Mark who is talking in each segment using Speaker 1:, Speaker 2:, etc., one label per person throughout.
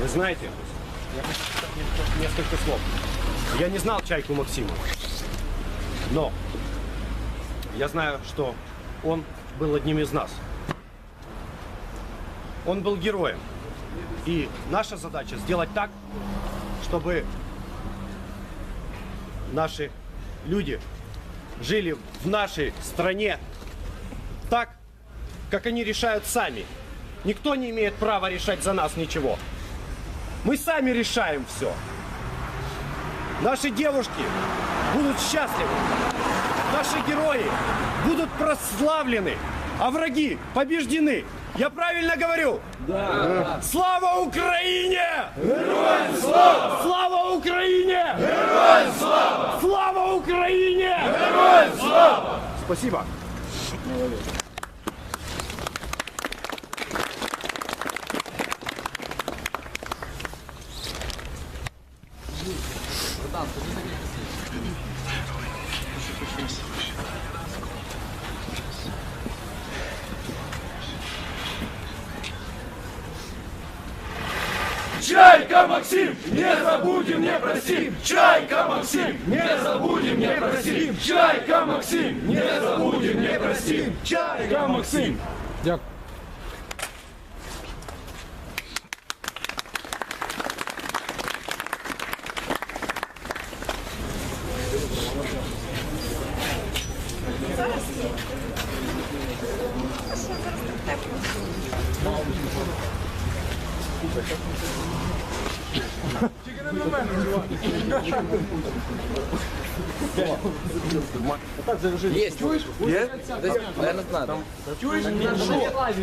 Speaker 1: Вы знаете, я хочу несколько слов. Я не знал Чайку Максима, но я знаю, что он был одним из нас. Он был героем. И наша задача сделать так, чтобы наши люди жили в нашей стране так, как они решают сами. Никто не имеет права решать за нас ничего. Мы сами решаем все. Наши девушки будут счастливы. Наши герои будут прославлены, а враги побеждены. Я правильно говорю? Да. Слава Украине! Героям слава! Слава Украине! Героям слава! Слава Украине! Героям слава! Спасибо.
Speaker 2: Чайка Максим, не забудем, не простим. Чайка Максим, не забудем, не простим. Чайка Максим, не забудем, не простим. Чайка Максим.
Speaker 3: Есть. Чуешь? Есть? Наверное, надо. Чуешь?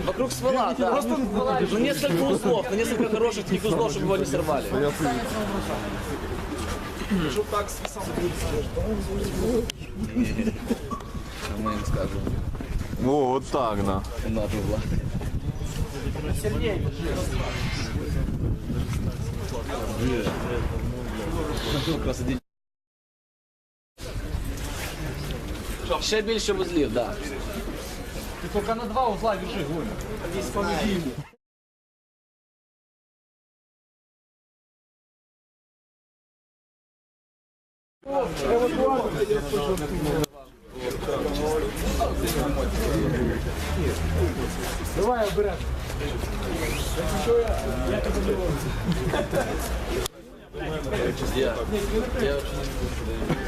Speaker 3: Вокруг ствола, да. Просто ну, несколько узлов, ну, несколько хороших таких узлов, чтобы его не сорвали. А им скажем.
Speaker 4: О, вот так, да.
Speaker 3: Надо было. Сильнее. Ще більше вузлів, так.
Speaker 5: Ты только на два узла держи, Гуля.
Speaker 3: Я, я очень